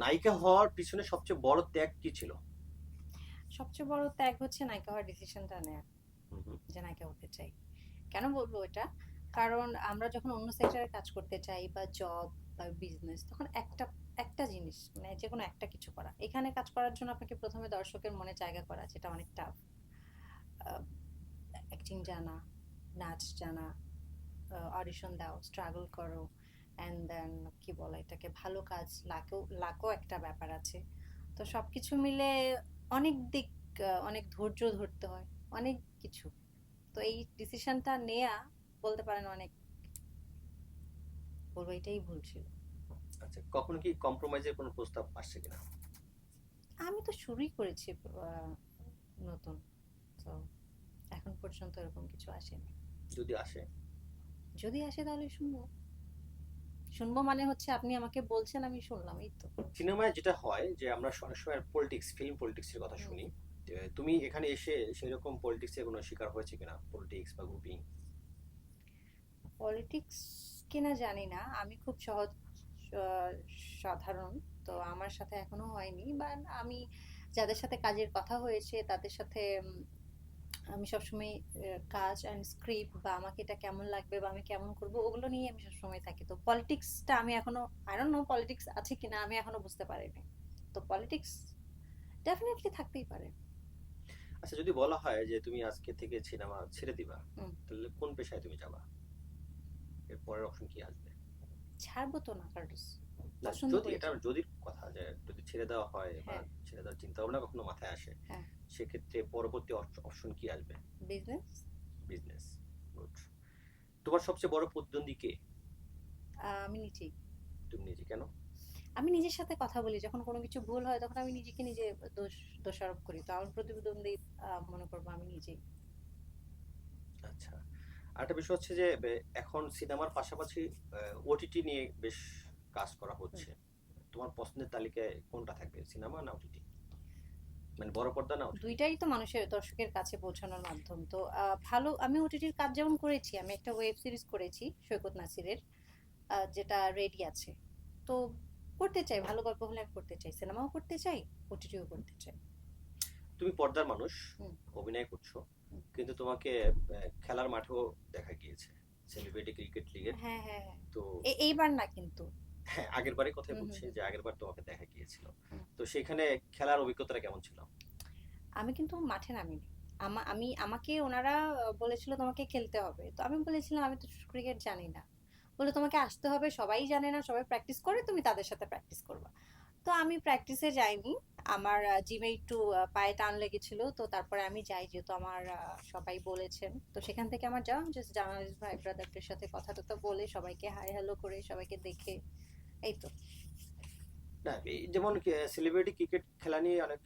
নায়িকা হওয়ার পিছনে সবচেয়ে বড় ত্যাগ কি ছিল? সবচেয়ে বড় ত্যাগ হচ্ছে নায়িকা হওয়ার ডিসিশনটা নেয়া। যে নায়িকা হতে চাই। কেন বলব এটা? কারণ আমরা যখন অন্য সেক্টরে কাজ করতে চাই বা জব বা বিজনেস তখন একটা একটা জিনিস মানে যে কোনো একটা কিছু করা। এখানে কাজ করার জন্য আপনাকে প্রথমে দর্শকের মনে জায়গা করা যেটা অনেক টাফ অ্যাক্টিং জানা নাচ জানা অডিশন দাও স্ট্রাগল করো অ্যান্ড দেন কি বলে এটাকে ভালো কাজ লাকেও লাকও একটা ব্যাপার আছে। তো সব কিছু মিলে অনেক দিক অনেক ধৈর্য ধরতে হয় অনেক কিছু। তো এই ডিসিশনটা নেয়া বলতে পারেন অনেক বলব এটাই ভুল ছিল। আচ্ছা কখনো কি কম্প্রোমাইজের কোনো প্রস্তাব আসছে কিনা? আমি তো শুরুই করেছি নতুন। তো এখন পর্যন্ত এরকম কিছু আসেনি। যদি আসে? যদি আসে তাহলে শুনব। শুনব মানে হচ্ছে আপনি আমাকে বলছেন আমি শুনলাম এই তো। সিনেমায় যেটা হয় যে আমরা অনেক সময় পলিটিক্স ফিল্ম পলিটিক্সের কথা শুনি তুমি এখানে এসে সেরকম পলিটিক্সের কোনো শিকার হয়েছে কিনা? পলিটিক্স বা গ্রুপিং পলিটিক্স কিনা জানি না আমি খুব সহজ সাধারণ তো আমার সাথে এখনও হয়নি বা আমি যাদের সাথে কাজের কথা হয়েছে তাদের সাথে আমি সবসময় কাজ অ্যান্ড স্ক্রিপ্ট বা আমাকে এটা কেমন লাগবে বা আমি কেমন করব ওগুলো নিয়ে আমি সবসময় থাকি। তো পলিটিক্সটা আমি এখনও আই ডোন্ট নো পলিটিক্স আছে কিনা আমি এখনও বুঝতে পারিনি। তো পলিটিক্স ডেফিনেটলি থাকতেই পারে। আচ্ছা যদি বলা হয় যে তুমি আজকে থেকে সিনেমা ছেড়ে দিবা। তাহলে কোন পেশায় তুমি যাবা? এর পরের অপশন কি আসবে? ছাড়বো তো না না, পছন্দ যদি এটা যদি কথা যে যদি ছেড়ে দেওয়া হয় বা হ্যাঁ। ছেড়ে দেওয়ার চিন্তা ভাবনা কখনো মাথায় আসে হ্যাঁ। সেক্ষেত্রে পরবর্তী অপশন কি আসবে? বিজনেস বিজনেস গুড তোমার সবচেয়ে বড় প্রতিদ্বন্দ্বী কে? আমি নিজেই। তুমি নিজে কেন? আমি নিজের সাথে কথা বলি যখন কোনো কিছু ভুল হয় তখন আমি নিজেকে নিজে দোষ দোষারোপ করি। তো আমার প্রতিদ্বন্দ্বী মনে করব আমি নিজেই। আচ্ছা। আরেকটা বিষয় হচ্ছে যে এখন সিনেমার পাশাপাশি ওটিটি নিয়ে বেশ কাজ করা হচ্ছে। তোমার পছন্দের তালিকায় কোনটা থাকবে সিনেমা না ওটিটি মানে বড় পর্দা না? দুইটাই তো মানুষের দর্শকের কাছে পৌঁছানোর মাধ্যম। তো ভালো আমি ওটিটির কাজ যেমন করেছি আমি একটা ওয়েব সিরিজ করেছি সৈকত নাসিরের যেটা রেডি আছে। তো করতে চাই ভালো গল্প হলে আমি করতে চাই সিনেমাও করতে চাই ওটিটিও করতে চাই। তুমি পর্দার মানুষ অভিনয় করছ কিন্তু তোমাকে খেলার মাঠেও দেখা গিয়েছে সেলিব্রিটি ক্রিকেট লিগে হ্যাঁ হ্যাঁ হ্যাঁ। তো এইবার না কিন্তু। হ্যাঁ আগের বারে কথাই বলছি যে আগের বার তোমাকে দেখা গিয়েছিল। তো সেখানে খেলার অভিজ্ঞতাটা কেমন ছিল? আমি কিন্তু মাঠে নামিনি। আমা আমি আমাকে ওনারা বলেছিল তোমাকে খেলতে হবে। তো আমি বলেছিলাম আমি তো ক্রিকেট জানি না। বলে তোমাকে আসতে হবে সবাই জানে না সবাই প্র্যাকটিস করে তুমি তাদের সাথে প্র্যাকটিস করবা। তো আমি প্র্যাকটিসে যাইনি। আমার জিমে একটু পায়ে টান লেগেছিল। তো তারপরে আমি যাই যেহেতু আমার সবাই বলেছেন। তো সেখান থেকে আমার যাওয়া জাস্ট জার্নালিস্ট ভাই ব্রাদারদের সাথে কথা টথা বলে সবাইকে হাই হ্যালো করে সবাইকে দেখে এই তো। যেমন সেলিব্রিটি ক্রিকেট খেলা নিয়ে অনেক